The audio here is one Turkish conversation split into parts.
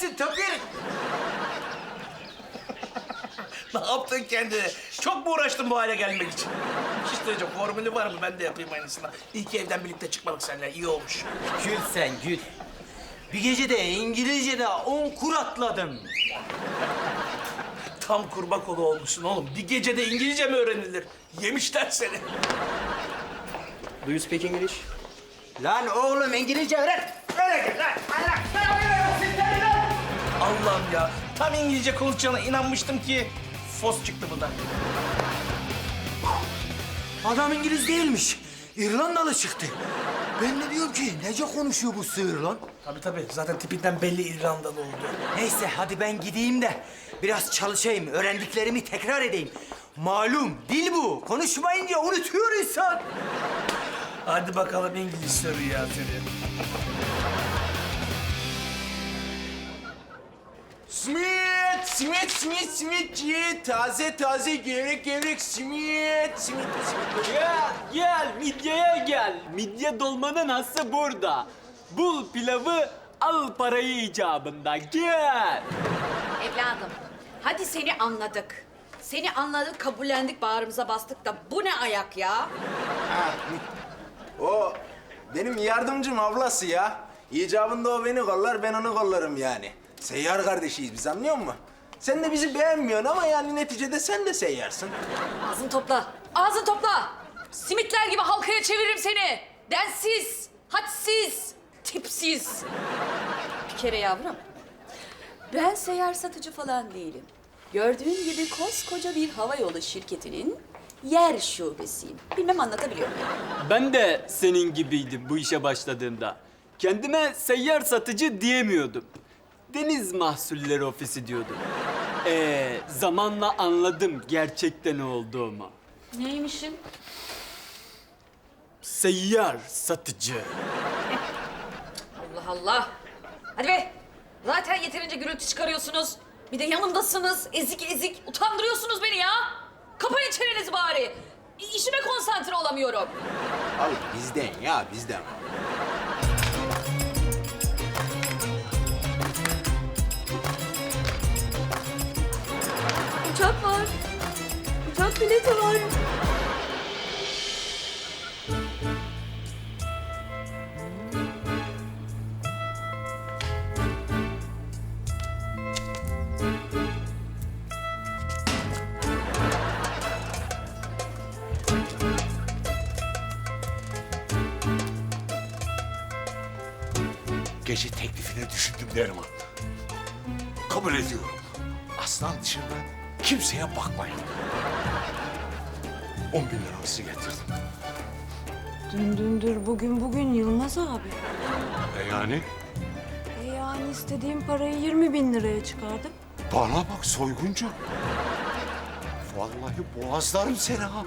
gelsin Topir. Ne yaptın kendine? Çok mu uğraştın bu hale gelmek için? Şey söyleyeceğim. Formülü var mı? Ben de yapayım aynısını. İyi ki evden birlikte çıkmadık seninle. İyi olmuş. Gül sen gül. Bir gecede İngilizce'de on kur atladım. Tam kurban kolu olmuşsun oğlum. Bir gecede İngilizce mi öğrenilir? Yemişler seni. Do you speak English? Lan oğlum İngilizce öğren. Öyle lan. Allah. Allah'ım ya. Tam İngilizce konuşacağına inanmıştım ki fos çıktı bu da. Adam İngiliz değilmiş. İrlandalı çıktı. Ben de diyorum ki nece konuşuyor bu sığır lan? Tabii tabii. Zaten tipinden belli İrlandalı oldu. Neyse hadi ben gideyim de biraz çalışayım. Öğrendiklerimi tekrar edeyim. Malum dil bu. Konuşmayınca unutuyor insan. Hadi bakalım İngiliz soru ya seni. Simit, simit, simit, simit ye. Taze taze gevrek gevrek simit, simit, simit. Gel, gel, midyeye gel. Midye dolmanın hası burada. Bul pilavı, al parayı icabında. Gel. Evladım, hadi seni anladık. Seni anladık, kabullendik, bağrımıza bastık da bu ne ayak ya? O benim yardımcım ablası ya. İcabında o beni kollar, ben onu kollarım yani. Seyyar kardeşiyiz biz anlıyor musun? Sen de bizi beğenmiyorsun ama yani neticede sen de seyyarsın. Ağzını topla, ağzını topla. Simitler gibi halkaya çeviririm seni. Densiz, hadsiz, tipsiz. Bir kere yavrum, ben seyyar satıcı falan değilim. Gördüğün gibi koskoca bir havayolu şirketinin yer şubesiyim. Bilmem anlatabiliyor muyum? Ben de senin gibiydim bu işe başladığımda. Kendime seyyar satıcı diyemiyordum. Deniz Mahsulleri Ofisi diyordum. Ee, zamanla anladım gerçekten ne olduğumu. Neymişim? Seyyar satıcı. Allah Allah. Hadi be. Zaten yeterince gürültü çıkarıyorsunuz. Bir de yanımdasınız. Ezik ezik. Utandırıyorsunuz beni ya. Kapayın çenenizi bari. İşime konsantre olamıyorum. Al bizden ya bizden. Uçak var. Uçak bileti var. Gece teklifini düşündüm Neriman. Kabul ediyorum. Aslan dışında kimseye bakmayın. On bin liranızı getirdim. Dün dündür bugün bugün Yılmaz abi. E yani? E yani istediğim parayı 20 bin liraya çıkardım. Bana bak soyguncu. Vallahi boğazlarım seni ha.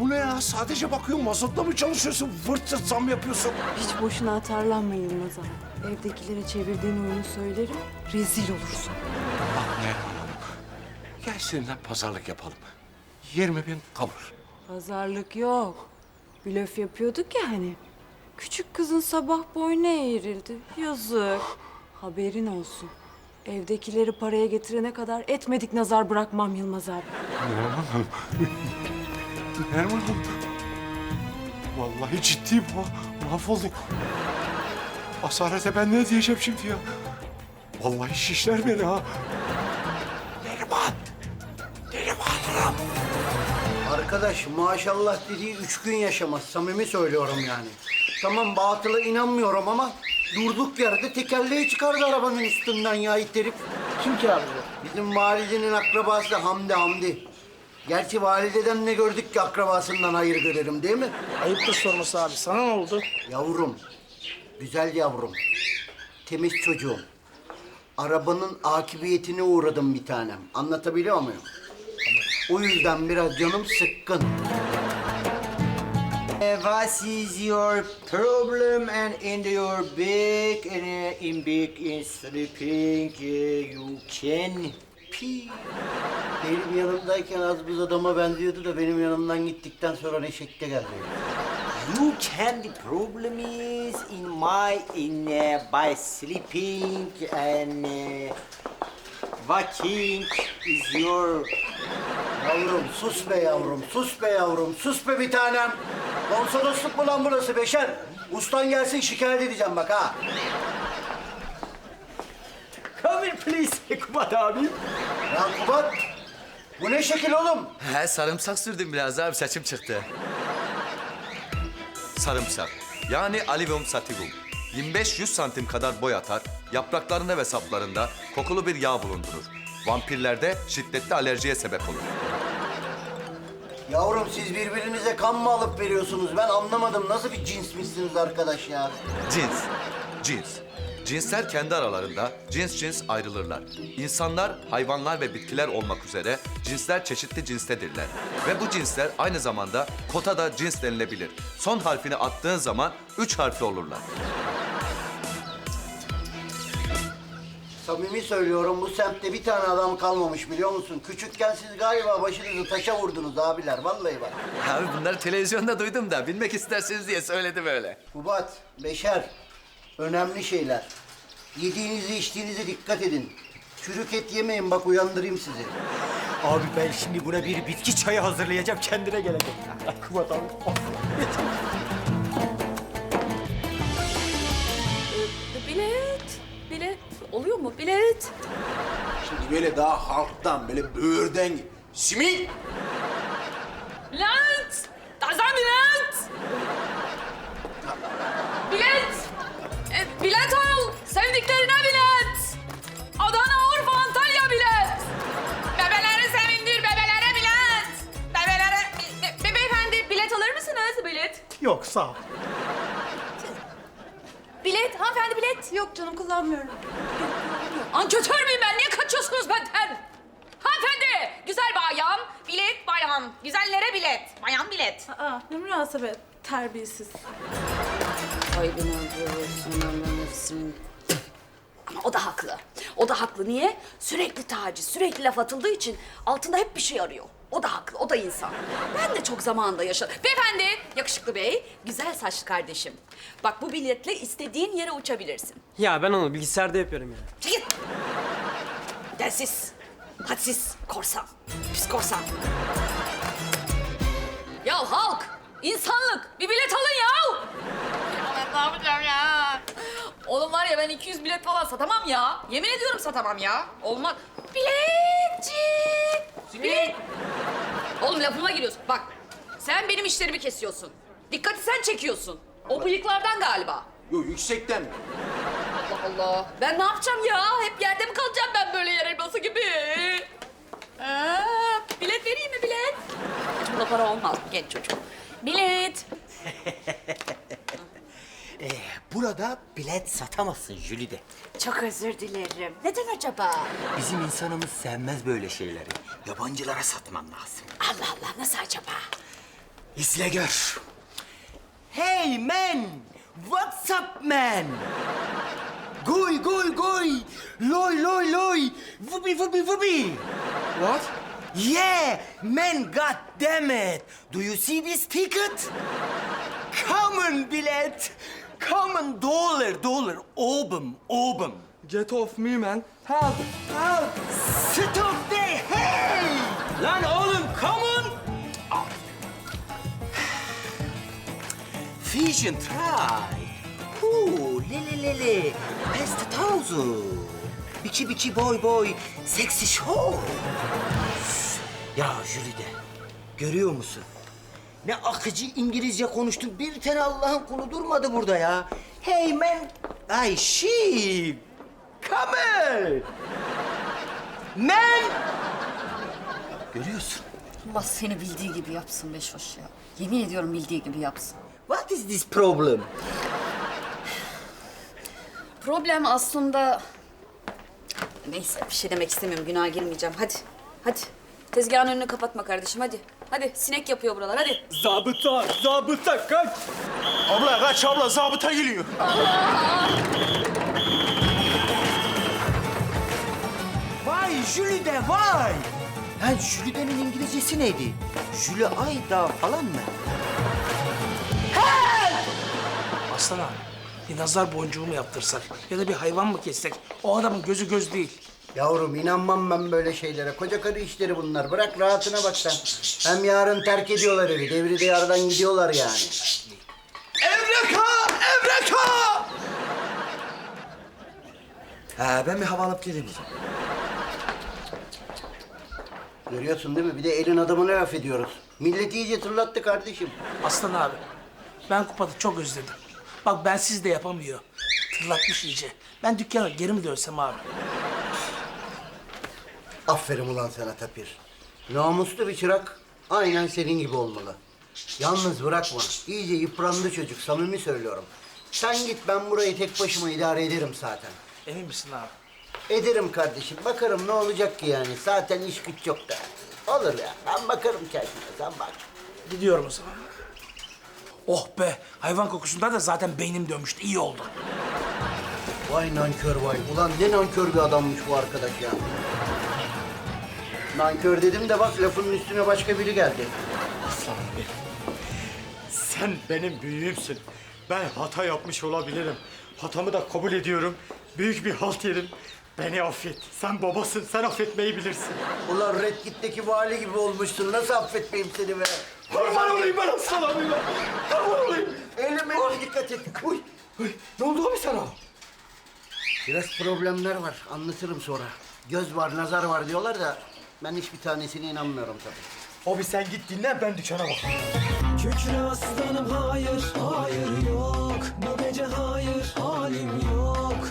Bu ne ya? Sadece bakıyorum mazotla mı çalışıyorsun? Vırt zırt zam yapıyorsun. Hiç boşuna atarlanma Yılmaz abi. Evdekilere çevirdiğin oyunu söylerim, rezil olursun. Gel seninle pazarlık yapalım. 20 bin kabul. Pazarlık yok. Blöf yapıyorduk ya hani. Küçük kızın sabah boynu eğrildi. Yazık. Haberin olsun. Evdekileri paraya getirene kadar etmedik nazar bırakmam Yılmaz abi. Neriman Hanım. Neriman Hanım. Vallahi ciddiyim ha. Mahvolduk. Asarete ben ne diyeceğim şimdi ya? Vallahi şişler beni ha. Hanım. Arkadaş maşallah dediği üç gün yaşamaz. Samimi söylüyorum yani. Tamam batıla inanmıyorum ama durduk yerde tekerleği çıkardı arabanın üstünden ya it herif. Kim ki abi bu? Bizim validenin akrabası Hamdi Hamdi. Gerçi valideden ne gördük ki akrabasından hayır görelim değil mi? Ayıptır sorması abi. Sana ne oldu? Yavrum, güzel yavrum, temiz çocuğum. Arabanın akıbiyetine uğradım bir tanem. Anlatabiliyor muyum? O yüzden biraz canım sıkkın. What is your problem and in your big and in big in sleeping you can pee. Benim yanımdayken az buz adama benziyordu da benim yanımdan gittikten sonra ne şekle geldi. You can the problem is in my in uh, by sleeping and uh, walking is your Yavrum sus be yavrum, sus be yavrum, sus be bir tanem. Konsolosluk mu lan burası Beşer? Ustan gelsin şikayet edeceğim bak ha. Come in please Kubat abi. Ya Kubat, bu ne şekil oğlum? He sarımsak sürdüm biraz abi saçım çıktı. Sarımsak yani Alivum sativum. 25-100 santim kadar boy atar, yapraklarında ve saplarında kokulu bir yağ bulundurur. Vampirlerde şiddetli alerjiye sebep olur. Yavrum siz birbirinize kan mı alıp veriyorsunuz? Ben anlamadım. Nasıl bir cinsmişsiniz arkadaş ya? Cins, cins. Cinsler kendi aralarında cins cins ayrılırlar. İnsanlar, hayvanlar ve bitkiler olmak üzere cinsler çeşitli cinstedirler. Ve bu cinsler aynı zamanda kota da cins denilebilir. Son harfini attığın zaman üç harfli olurlar. Samimi söylüyorum bu semtte bir tane adam kalmamış biliyor musun? Küçükken siz galiba başınızı taşa vurdunuz abiler. Vallahi bak. Abi bunları televizyonda duydum da bilmek istersiniz diye söyledim öyle. Kubat, Beşer, önemli şeyler. Yediğinizi içtiğinize dikkat edin. Çürük et yemeyin bak uyandırayım sizi. Abi ben şimdi buna bir bitki çayı hazırlayacağım kendine gelecek. Kubat abi. Bilet. Şimdi böyle daha halktan, böyle böğürden... Simit! Bilet. Tarzan bilet. Bilet. E, bilet al. Sevdiklerine bilet. Adana, Urfa, Antalya bilet. Bebeleri sevindir, bebelere bilet. Bebelere... Be, be- beyefendi bilet alır mısınız? Bilet. Yok sağ ol. Bilet, hanımefendi bilet. Yok canım kullanmıyorum. Anketör müyüm ben? Niye kaçıyorsunuz benden? Hanımefendi, güzel bayan, bilet bayan. Güzellere bilet, bayan bilet. Aa, ne münasebet. Terbiyesiz. Kaybına görürsün Ama o da haklı. O da haklı. Niye? Sürekli taciz, sürekli laf atıldığı için altında hep bir şey arıyor. O da haklı, o da insan. Ben de çok zamanında yaşadım. Beyefendi, yakışıklı bey, güzel saçlı kardeşim. Bak bu biletle istediğin yere uçabilirsin. Ya ben onu bilgisayarda yapıyorum ya. Çekil! Densiz, hadsiz, korsan, pis korsan. Ya halk, insanlık, bir bilet alın ya! Ya ben ne yapacağım ya? Oğlum var ya ben 200 bilet falan satamam ya. Yemin ediyorum satamam ya. Olmaz. Biletçi! Bilet! Oğlum lafıma giriyorsun. Bak, sen benim işlerimi kesiyorsun. Dikkati sen çekiyorsun. O bıyıklardan galiba. Yo yüksekten mi? Allah. Ben ne yapacağım ya? Hep yerde mi kalacağım ben böyle yer elması gibi? Aa, bilet vereyim mi bilet? Hiç bunda para olmaz genç çocuk. Bilet. Ee, burada bilet satamazsın Jülide. Çok özür dilerim. Neden acaba? Bizim insanımız sevmez böyle şeyleri. Yabancılara satman lazım. Allah Allah nasıl acaba? İzle gör. Hey man! What's up man? Goy goy goy! Loy loy loy! Vubi vubi vubi! What? Yeah! Man god damn it! Do you see this ticket? Common bilet! Common dollar dollar! Obum obum! Get off me man. Help. Help. Stop there! Hey! Lan oğlum common! Vision try. Huu, le le le le. Best thousand. Biçi biçi boy boy. Sexy show. Ya Jülide, görüyor musun? Ne akıcı İngilizce konuştun. Bir tane Allah'ın kulu durmadı burada ya. Hey man. Ay sheep. Camel. Man. Görüyorsun. Allah seni bildiği gibi yapsın Beşoş ya. Yemin ediyorum bildiği gibi yapsın. What is this problem? Problem aslında... Neyse bir şey demek istemiyorum. Günaha girmeyeceğim. Hadi. Hadi. Tezgahın önünü kapatma kardeşim hadi. Hadi sinek yapıyor buralar hadi. Zabıta, zabıta kaç. Abla kaç abla zabıta geliyor. Vay Jülide vay! Lan Jülide'nin İngilizcesi neydi? Jüli Ayda falan mı? Aslan abi, bir nazar boncuğu mu yaptırsak ya da bir hayvan mı kessek? O adamın gözü göz değil. Yavrum inanmam ben böyle şeylere. Koca karı işleri bunlar. Bırak rahatına bak sen. Hem yarın terk ediyorlar evi. Devri de yardan gidiyorlar yani. Evreka! Evreka! Ha, ben bir hava alıp geleyim o zaman. Görüyorsun değil mi? Bir de elin adamına laf ediyoruz. Millet iyice tırlattı kardeşim. Aslan abi, ben kupadı çok özledim. Bak ben siz de yapamıyor. Tırlatmış iyice. Ben dükkana geri mi dönsem abi? Aferin ulan sana Tapir. Namuslu bir çırak. Aynen senin gibi olmalı. Yalnız bırakma. İyice yıprandı çocuk. Samimi söylüyorum. Sen git ben burayı tek başıma idare ederim zaten. Emin misin abi? Ederim kardeşim. Bakarım ne olacak ki yani. Zaten iş güç yok da. Olur ya. Ben bakarım kendime. Sen bak. Gidiyorum o zaman. Oh be, hayvan kokusundan da zaten beynim dönmüştü. İyi oldu. Vay nankör vay. Ulan ne nankör bir adammış bu arkadaş ya. Nankör dedim de bak lafının üstüne başka biri geldi. Sen benim büyüğümsün. Ben hata yapmış olabilirim. Hatamı da kabul ediyorum. Büyük bir halt yerim. Beni affet. Sen babasın. Sen affetmeyi bilirsin. Ulan Red Kit'teki vali gibi olmuşsun. Nasıl affetmeyeyim seni be? Kurban olayım ben aslan abime. Kurban olayım. Elim elim dikkat et. Uy. Ne oldu abi sana? Biraz problemler var. Anlatırım sonra. Göz var, nazar var diyorlar da ben hiçbir tanesine inanmıyorum tabii. Abi sen git dinlen ben dükkana bak. Kükre aslanım hayır, hayır yok Bu gece hayır, halim yok